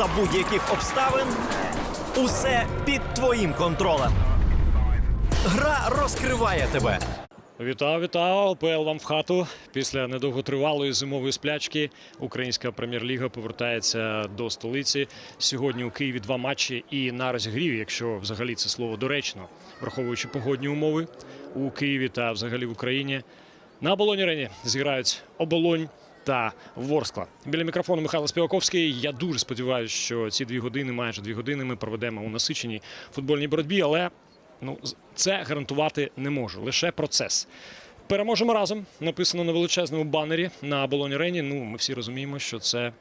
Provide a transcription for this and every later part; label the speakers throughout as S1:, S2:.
S1: за будь-яких обставин. Усе під твоїм контролем. Гра розкриває тебе.
S2: Вітаю, вітаю! ОПЛ вам в хату. Після недовготривалої зимової сплячки українська прем'єр-ліга повертається до столиці. Сьогодні у Києві два матчі і на розігріві, якщо взагалі це слово доречно, враховуючи погодні умови у Києві та взагалі в Україні. На оболоні арені зіграють оболонь та Ворскла. Біля мікрофону Михайло Співаковський. Я дуже сподіваюся, що ці дві години, майже дві години, ми проведемо у насиченій футбольній боротьбі, але ну це гарантувати не можу. Лише процес. Переможемо разом. Написано на величезному банері на оболоні арені. Ну, ми всі розуміємо, що це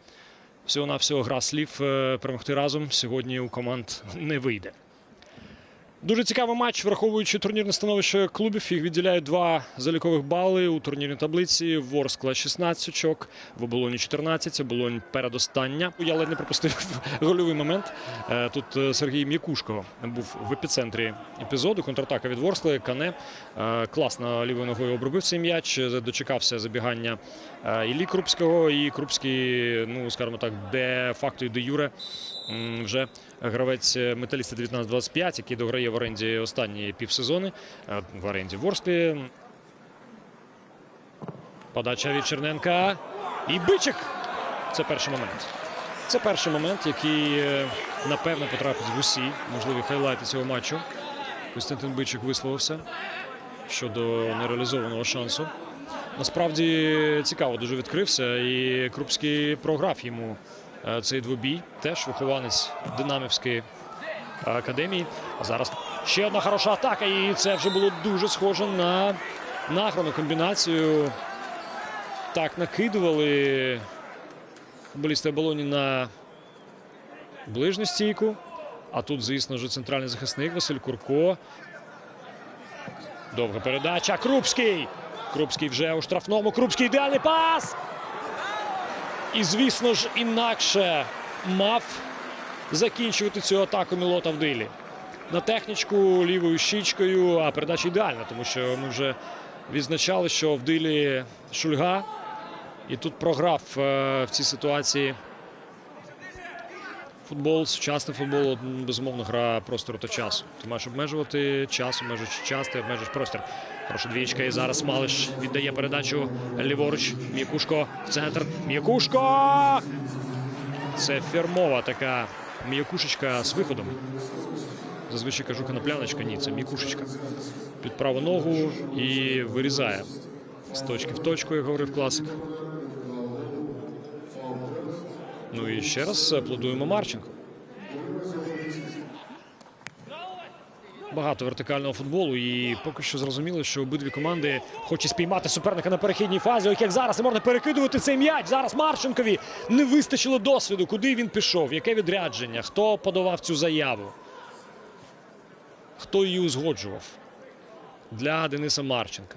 S2: всього-навсього гра слів. Е, Перемогти разом сьогодні у команд не вийде. Дуже цікавий матч, враховуючи турнірне становище клубів. Їх відділяють два залікових бали у турнірній таблиці. Ворскла 16 очок, в оболоні 14, оболонь передостання. Я ледь не пропустив гольовий момент. Е, Тут е, Сергій М'якушко був в епіцентрі епізоду. Контратака від Ворскли. Кане е, класно лівою ногою обробив цей м'яч. Дочекався забігання Іллі Крупського. І Крупський, ну скажімо так, де факто і де юре вже гравець металіста 19-25, який дограє в оренді останні півсезони е, в оренді Ворсклі. Подача від Черненка. І Бичик. Це перший момент. Це перший момент, який е, напевно потрапить в усі можливі хайлайти цього матчу. Костянтин Бичик висловився щодо нереалізованого шансу. Насправді цікаво дуже відкрився, і Крупський програв йому е, цей двобій. Теж вихованець Динамівської академії. А зараз ще одна хороша атака, і це вже було дуже схоже на награну комбінацію. Так накидували футболісти оболоні на ближню стійку. А тут, звісно ж, центральний захисник Василь Курко. Довга передача. Крупський. Крупський вже у штрафному. Крупський ідеальний пас. І, звісно ж, інакше мав закінчувати цю атаку Мілота в дилі. На технічку лівою щічкою, а передача ідеальна, тому що ми вже відзначали, що в дилі Шульга. І тут програв е, в цій ситуації футбол, сучасний футбол, безумовно, гра простору та часу. Ти маєш обмежувати час, обмежуєш час, ти обмежуєш простір. Хороша двічка. І зараз Малиш віддає передачу ліворуч. М'якушко в центр. М'якушко! Це фірмова така м'якушечка з виходом. Зазвичай кажу конопляночка, ні, це м'якушечка. Під праву ногу і вирізає з точки в точку, як говорив класик. Ну і ще раз аплодуємо Марченко. Багато вертикального футболу, і поки що зрозуміло, що обидві команди хочуть спіймати суперника на перехідній фазі. Ось як зараз і можна перекидувати цей м'яч. Зараз Марченкові не вистачило досвіду. Куди він пішов? Яке відрядження? Хто подавав цю заяву? Хто її узгоджував? Для Дениса Марченка.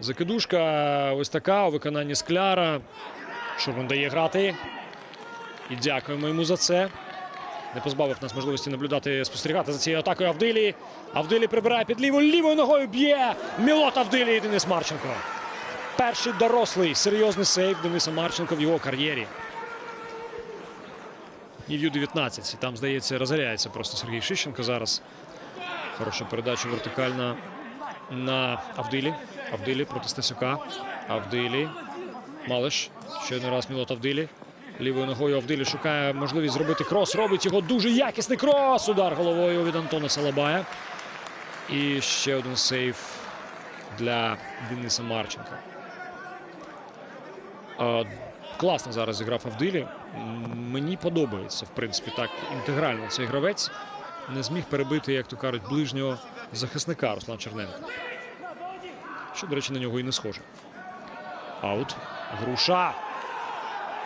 S2: Закидушка ось така у виконанні скляра. Шурман дає грати. І дякуємо йому за це. Не позбавив нас можливості наблюдати, спостерігати за цією атакою Авдилі. Авдилі прибирає під ліву, лівою ногою б'є. Мілот Авдилі і Денис Марченко. Перший дорослий серйозний сейв Дениса Марченко в його кар'єрі. І в Ю-19. Там, здається, розгоряється просто Сергій Шищенко зараз. Хороша передача вертикальна на Авдилі. Авдилі проти Стасюка. Авдилі. Малиш. Ще один раз Мілот Авдилі. Лівою ногою Авдилі шукає можливість зробити крос. Робить його дуже якісний крос. Удар головою від Антона Салабая. І ще один сейв для Дениса Марченка. Класно зараз зіграв Авдилі. Мені подобається, в принципі, так інтегрально цей гравець. Не зміг перебити, як то кажуть, ближнього захисника Руслан Черненко. Що, до речі, на нього і не схоже. Аут. Груша.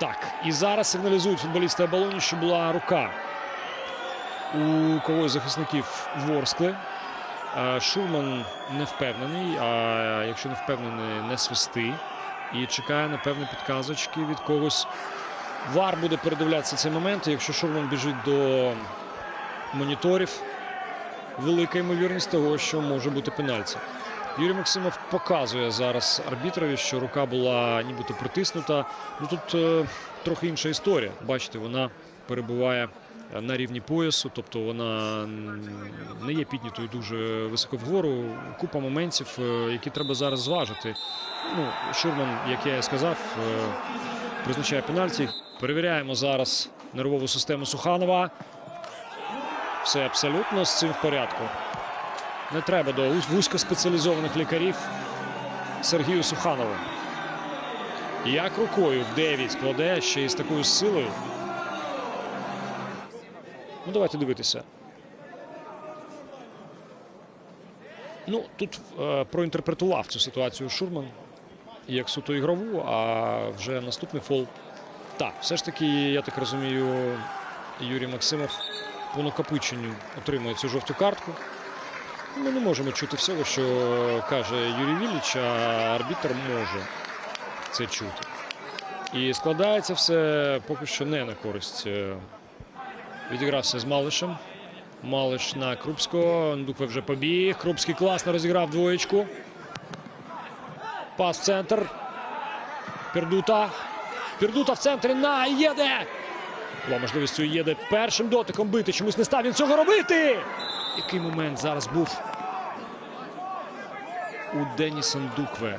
S2: Так. І зараз сигналізують футболісти Абалоні, що була рука у когось захисників Ворскли. Е, Шурман не впевнений, а якщо не впевнений, не свисти. І чекає, напевно, підказочки від когось. Вар буде передивлятися цей момент. Якщо Шурман біжить до моніторів, велика ймовірність того, що може бути пенальті. Юрій Максимов показує зараз арбітрові, що рука була нібито притиснута. Ну тут е, трохи інша історія. Бачите, вона перебуває на рівні поясу, тобто вона не є піднятою дуже високо вгору. Купа моментів, е, які треба зараз зважити. Ну, Шурман, як я і сказав, е, призначає пенальті. Перевіряємо зараз нервову систему Суханова. Все абсолютно з цим в порядку. Не треба до вузькоспеціалізованих лікарів Сергію Суханову. Як рукою в 9 складе ще й з такою силою. Ну, давайте дивитися. Ну, тут е, проінтерпретував цю ситуацію Шурман як суто ігрову, а вже наступний фол. Так, все ж таки, я так розумію, Юрій Максимов по накопиченню отримує цю жовту картку. Ми не можемо чути всього, що каже Юрій Вілліч, а арбітр може це чути. І складається все поки що не на користь. е, Відігрався з Малишем. Малиш на Крупського. Ндукве вже побіг. Крупський класно розіграв двоєчку. Пас в центр. Пердута. Пердута в центрі на Єде. Була можливість у Єде першим дотиком бити. Чомусь не став він цього робити. Який момент зараз був у Деніса Ндукве.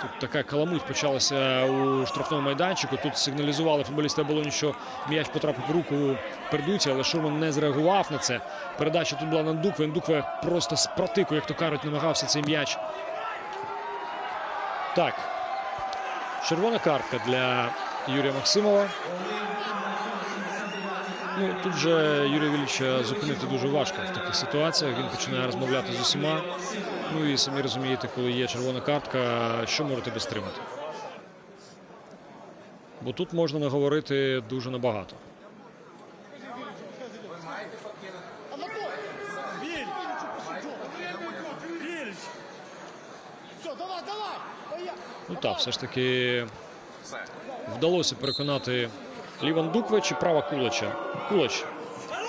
S2: Тут така каламуть почалася у штрафному майданчику. Тут сигналізували футболісти оболоні, що м'яч потрапив в руку Пердуці, але Шурман не зреагував на це. Передача тут була на Ндукве. Ндукве просто з протику, як то кажуть, намагався цей м'яч. Так. Червона картка для Юрія Максимова. Ну, тут же Юрія Вілліча зупинити дуже важко в таких ситуаціях. Він починає розмовляти з усіма. Ну і самі розумієте, коли є червона картка, що може тебе стримати. Бо тут можна наговорити дуже набагато. Ну так, все ж таки вдалося переконати Ліван Дукве чи права Кулача. Кулач.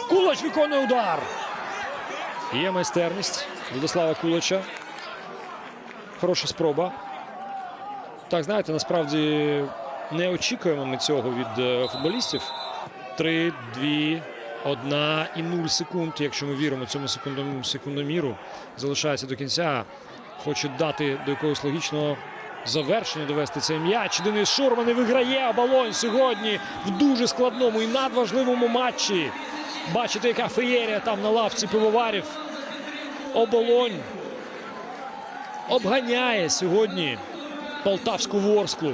S2: Кулач виконує удар. Є майстерність Владислава Кулача. Хороша спроба. Так, знаєте, насправді не очікуємо ми цього від е, футболістів. 3, 2, 1 і 0 секунд. Якщо ми віримо цьому секундом- секундоміру, залишається до кінця. Хочуть дати до якогось логічного завершення довести цей м'яч. Денис Шурман і виграє оболонь сьогодні в дуже складному і надважливому матчі. Бачите, яка феєрія там на лавці пивоварів. Оболонь обганяє сьогодні полтавську ворсклу.